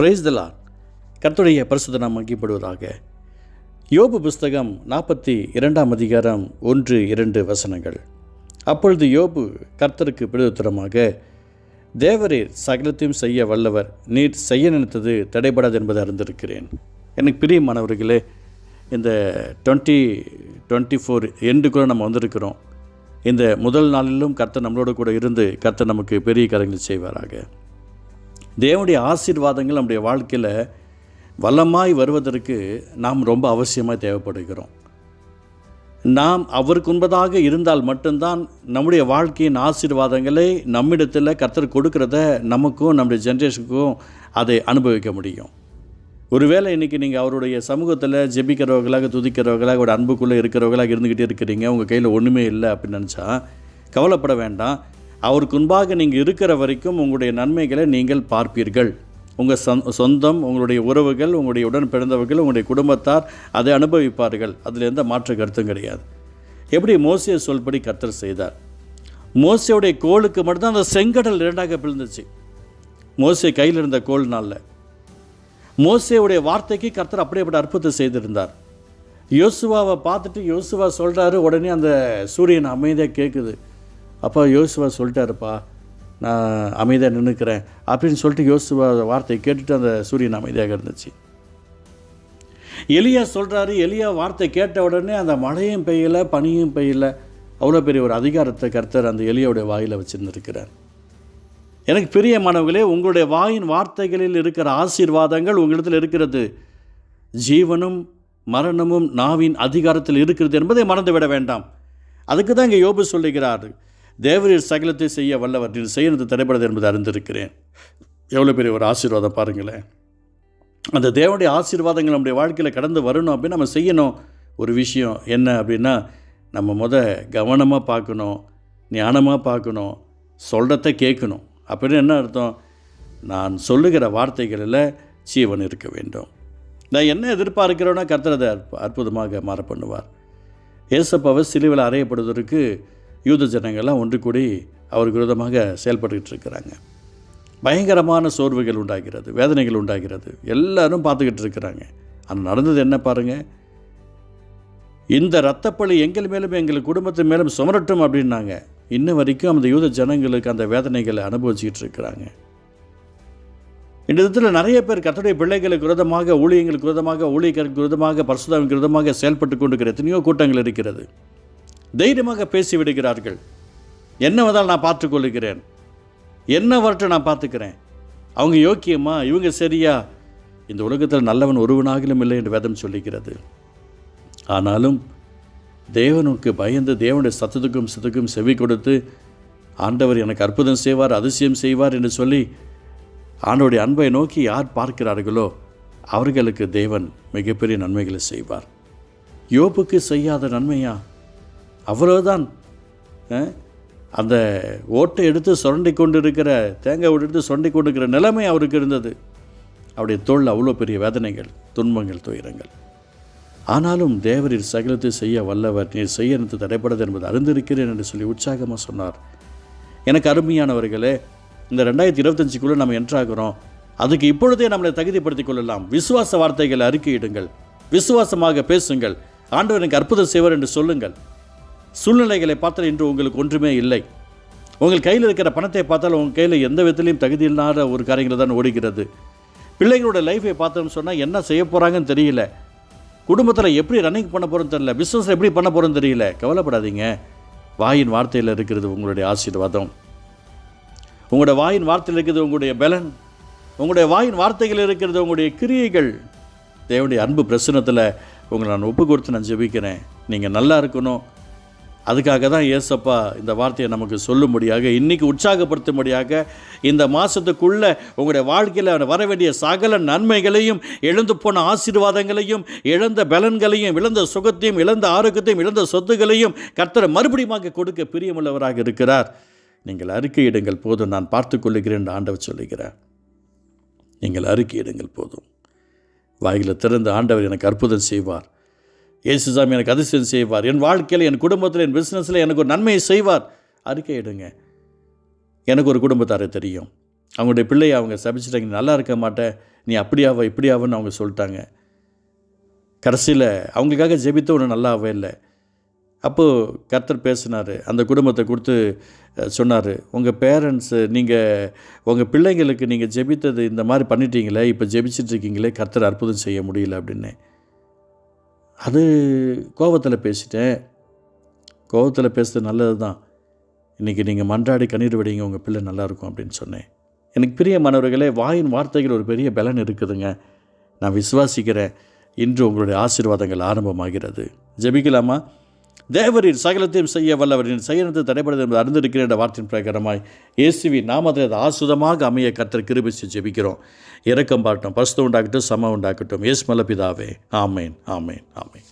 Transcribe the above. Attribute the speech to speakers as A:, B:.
A: Price கர்த்துடைய கர்த்தருடைய பரிசுத்த நாம் மகிப்படுவதாக யோபு புஸ்தகம் நாற்பத்தி இரண்டாம் அதிகாரம் ஒன்று இரண்டு வசனங்கள். அப்பொழுது யோபு கர்த்தருக்கு பிரதித்திரமாக தேவரீர் சகலத்தையும் செய்ய வல்லவர் நீர் செய்ய நினைத்தது தடைபடாது என்பதை அறிந்திருக்கிறேன். எனக்கு பிரியமானவர்களே இந்த டுவெண்ட்டி டுவெண்ட்டி ஃபோர் எண்டுக்குள்ளே நம்ம வந்திருக்கிறோம். இந்த முதல் நாளிலும் கர்த்தர் நம்மளோட கூட இருந்து கர்த்தர் நமக்கு பெரிய காரியங்களை செய்வாராக. தேவனுடைய ஆசீர்வாதங்கள் நம்முடைய வாழ்க்கையில் வல்லமாய் வருவதற்கு நாம் ரொம்ப அவசியமாக தேவைப்படுகிறோம். நாம் அவருக்கு உண்பதாக இருந்தால் மட்டும்தான் நம்முடைய வாழ்க்கையின் ஆசீர்வாதங்களை நம்மிடத்தில் கர்த்தர் கொடுக்கிறத நமக்கும் நம்முடைய ஜென்ரேஷனுக்கும் அதை அனுபவிக்க முடியும். ஒருவேளை இன்றைக்கி நீங்கள் அவருடைய சமூகத்தில் ஜெபிக்கிறவர்களாக துதிக்கிறவர்களாக ஒரு அன்புக்குள்ளே இருக்கிறவர்களாக இருந்துக்கிட்டே இருக்கிறீங்க. உங்கள் கையில் ஒன்றுமே இல்லை அப்படின்னு நினச்சா கவலைப்பட வேண்டாம். அவருக்கு முன்பாக நீங்கள் இருக்கிற வரைக்கும் உங்களுடைய நன்மைகளை நீங்கள் பார்ப்பீர்கள். உங்கள் சொந் சொந்தம் உங்களுடைய உறவுகள் உங்களுடைய உடன் பிறந்தவர்கள் உங்களுடைய குடும்பத்தார் அதை அனுபவிப்பார்கள். அதில் எந்த மாற்று கருத்தும் கிடையாது. எப்படி மோசிய சொல்படி கர்த்தர் செய்தார்? மோசியோடைய கோளுக்கு மட்டும்தான் அந்த செங்கடல் இரண்டாக பிளந்துச்சு மோசிய கையில் இருந்த கோல்னால மோசையுடைய வார்த்தைக்கு கர்த்தர் அப்படியேப்பட்ட அற்புதத்தை செய்திருந்தார். யோசுவாவை பார்த்துட்டு யோசுவா சொல்கிறாரு உடனே அந்த சூரியன் அமைதியாக கேட்குது அப்போ யோசுவா சொல்லிட்டாருப்பா நான் அமைதியாக நின்றுக்கிறேன் அப்படின்னு சொல்லிட்டு யோசுவா வார்த்தையை கேட்டுட்டு அந்த சூரியன் அமைதியாக இருந்துச்சு. எலியா சொல்கிறாரு எலியா வார்த்தை கேட்ட உடனே அந்த மழையும் பெய்யல பனியும் பெய்யல. அவ்வளோ பெரிய ஒரு அதிகாரத்தை கர்த்தர் அந்த எலியோடைய வாயில் வச்சுருந்துருக்கிறார். எனக்கு பெரிய மாணவர்களே உங்களுடைய வாயின் வார்த்தைகளில் இருக்கிற ஆசீர்வாதங்கள் உங்களிடத்தில் இருக்கிறது. ஜீவனும் மரணமும் நாவின் அதிகாரத்தில் இருக்கிறது என்பதை மறந்துவிட வேண்டாம். அதுக்கு தான் இங்கே யோபு சொல்லுகிறார். தேவரீர் சகலத்தை செய்ய வல்லவர். நீர் செய்யறது தடைபடுது என்பதை அறிந்திருக்கிறேன். எவ்வளோ பெரிய ஒரு ஆசீர்வாதம் பாருங்களேன். அந்த தேவனுடைய ஆசீர்வாதங்கள் நம்முடைய வாழ்க்கையில் கடந்து வரணும் அப்படின்னு நம்ம செய்யணும். ஒரு விஷயம் என்ன அப்படின்னா நம்ம முத கவனமாக பார்க்கணும் ஞானமாக பார்க்கணும் சொல்கிறத கேட்கணும். அப்படின்னு என்ன அர்த்தம்? நான் சொல்லுகிற வார்த்தைகளில் சீவன் இருக்க வேண்டும். நான் என்ன எதிர்பார்க்கிறோன்னா கர்த்தரதை அற்புதமாக மாற பண்ணுவார். ஏசப்பாவை சிலுவில் அறையப்படுவதற்கு யூத ஜனங்கள்லாம் ஒன்று கூடி அவருக்கு விரோதமாக செயல்பட்டுக்கிட்டு இருக்கிறாங்க பயங்கரமான சோர்வுகள் உண்டாகிறது வேதனைகள் உண்டாகிறது. எல்லாரும் பார்த்துக்கிட்டு இருக்கிறாங்க. ஆனால் நடந்தது என்ன பாருங்கள் இந்த ரத்தப்பழி எங்கள் மேலும் எங்கள் குடும்பத்து மேலும் சுமரட்டும் அப்படின்னாங்க. இன்ன வரைக்கும் அந்த யூத ஜனங்களுக்கு அந்த வேதனைகளை அனுபவிச்சுக்கிட்டு இருக்கிறாங்க. இந்த விதத்தில் நிறைய பேர் கத்தடைய பிள்ளைகளுக்கு விரோதமாக ஊழியங்களுக்கு விரோதமாக ஊழியர்களுக்கு விரோதமாக பரசுதாவுக்கு விரோதமாக செயல்பட்டு கொண்டிருக்கிற எத்தனையோ கூட்டங்கள் இருக்கிறது. தைரியமாக பேசிவிடுகிறார்கள். என்ன வந்தால் நான் பார்த்துக்கொள்கிறேன் என்ன வரட்டும் நான் பார்த்துக்கிறேன்? அவங்க யோக்கியமா? இவங்க சரியா? இந்த உலகத்தில் நல்லவன் ஒருவனாகிலும் இல்லை என்று வேதம் சொல்லுகிறது. ஆனாலும் தேவனுக்கு பயந்து தேவனுடைய சத்தத்துக்கும் சத்துக்கும் செவி கொடுத்து ஆண்டவர் எனக்கு அற்புதம் செய்வார் அதிசயம் செய்வார் என்று சொல்லி ஆண்டவருடைய அன்பை நோக்கி யார் பார்க்கிறார்களோ அவர்களுக்கு தேவன் மிகப்பெரிய நன்மைகளை செய்வார். யோபுக்கு செய்யாத நன்மையா? அவ்வளவுதான். அந்த ஓட்டை எடுத்து சுரண்டி கொண்டு இருக்கிற தேங்காய் எடுத்து சுரண்டி கொண்டு இருக்கிற நிலைமை அவருக்கு இருந்தது. அவருடைய தோல் அவ்வளோ பெரிய வேதனைகள் துன்பங்கள் துயரங்கள். ஆனாலும் தேவரீர் சகலத்தை செய்ய வல்லவர் நீர் செய்ய எனக்கு தடைப்படாது என்பது அறிந்திருக்கிறேன் என்று சொல்லி உற்சாகமாக சொன்னார். எனக்கு அருமையானவர்களே இந்த ரெண்டாயிரத்தி இருபத்தஞ்சுக்குள்ளே நம்ம என்ட்ராகிறோம் அதுக்கு இப்பொழுதே நம்மளை தகுதிப்படுத்திக் கொள்ளலாம். விசுவாச வார்த்தைகளை அறிக்கையிடுங்கள். விசுவாசமாக பேசுங்கள். ஆண்டவர் எனக்கு அற்புதம் செய்வார் என்று சொல்லுங்கள். சூழ்நிலைகளை பார்த்தால் இன்று உங்களுக்கு ஒன்றுமே இல்லை. உங்கள் கையில் இருக்கிற பணத்தை பார்த்தால் உங்கள் கையில் எந்த விதத்திலையும் தகுதி இல்லாத ஒரு காரியங்கள் தான் ஓடுகிறது. பிள்ளைகளோட லைஃபை பார்த்தோம்னு சொன்னால் என்ன செய்ய போகிறாங்கன்னு தெரியல. குடும்பத்தில் எப்படி ரன்னிங் பண்ண போகிறோன்னு தெரியல. பிஸ்னஸ் எப்படி பண்ண போகிறோன்னு தெரியல. கவலைப்படாதீங்க. வாயின் வார்த்தையில் இருக்கிறது உங்களுடைய ஆசீர்வாதம். உங்களுடைய வாயின் வார்த்தையில் இருக்கிறது உங்களுடைய பலன். உங்களுடைய வாயின் வார்த்தைகள் இருக்கிறது உங்களுடைய கிரியைகள். தேவனுடைய அன்பு பிரசனத்தில் உங்களை நான் ஒப்பு கொடுத்து நான் ஜெபிக்கிறேன். நீங்கள் நல்லா இருக்கணும். அதுக்காக தான் ஏசப்பா இந்த வார்த்தையை நமக்கு சொல்லும்படியாக இன்றைக்கி உற்சாகப்படுத்தும்படியாக இந்த மாதத்துக்குள்ளே உங்களுடைய வாழ்க்கையில் வர வேண்டிய சகல நன்மைகளையும் இழந்து போன ஆசீர்வாதங்களையும் இழந்த பலன்களையும் இழந்த சுகத்தையும் இழந்த ஆரோக்கியத்தையும் இழந்த சொத்துகளையும் கர்த்தர் மறுபடியுமாக கொடுக்க பிரியமுள்ளவராக இருக்கிறார். நீங்கள் அறிக்கையிடுங்கள் போதும். நான் பார்த்து கொள்ளுகிறேன் என்று ஆண்டவர் சொல்லுகிறார். நீங்கள் அறிக்கையிடுங்கள் போதும். வாயில் திறந்த ஆண்டவர் எனக்கு அற்புதம் செய்வார். இயேசுசாமி எனக்கு அதிசயம் செய்வார். என் வாழ்க்கையில் என் குடும்பத்தில் என் பிஸ்னஸில் எனக்கு ஒரு நன்மையை செய்வார். அறிக்கையிடுங்க எனக்கு ஒரு குடும்பத்தாரை தெரியும். அவங்களுடைய பிள்ளையை அவங்க சபிச்சிட்டாங்க. நல்லா இருக்க மாட்டேன் நீ அப்படியாவ இப்படியாவன்னு அவங்க சொல்லிட்டாங்க. கடைசியில் அவங்களுக்காக ஜெபித்த ஒன்று நல்லாவே இல்லை. அப்போது கர்த்தர் பேசினார். அந்த குடும்பத்தை கொடுத்து சொன்னார். உங்கள் பேரண்ட்ஸு நீங்கள் உங்கள் பிள்ளைங்களுக்கு நீங்கள் ஜெபித்தது இந்த மாதிரி பண்ணிட்டீங்களே இப்போ ஜெபிச்சிட்டு இருக்கீங்களே கர்த்தர் அற்புதம் செய்ய முடியல அப்படின்னு. அது கோபத்தில் பேசிட்டேன். கோபத்தில் பேசுறது நல்லது தான் இன்றைக்கி நீங்கள் மன்றாடி கண்ணீர் வடிங்க உங்கள் பிள்ளை நல்லாயிருக்கும் அப்படின்னு சொன்னேன். எனக்கு பிரியமானவர்களே வாயின் வார்த்தைகள் ஒரு பெரிய பலன் இருக்குதுங்க. நான் விசுவாசிக்கிறேன். இன்று உங்களுடைய ஆசீர்வாதங்கள் ஆரம்பமாகிறது. ஜெபிக்கலாமா? தேவரின் சகலத்தையும் செய்ய வல்லவரின் செயலத்தை தடைபடுது என்பது அறிந்திருக்கிறேன் என்ற வார்த்தையின் பிரகாரமாய் இயேசுவி நாமத்தில் அது ஆசுதமாக அமைய கத்தர் கிருபிச்சு ஜெபிக்கிறோம். இறக்கம் பாட்டும் பசுத்த உண்டாக்கட்டும் சம உண்டாக்கட்டும் இயேசு மல்ல பிதாவே. ஆமேன் ஆமேன் ஆமேன்.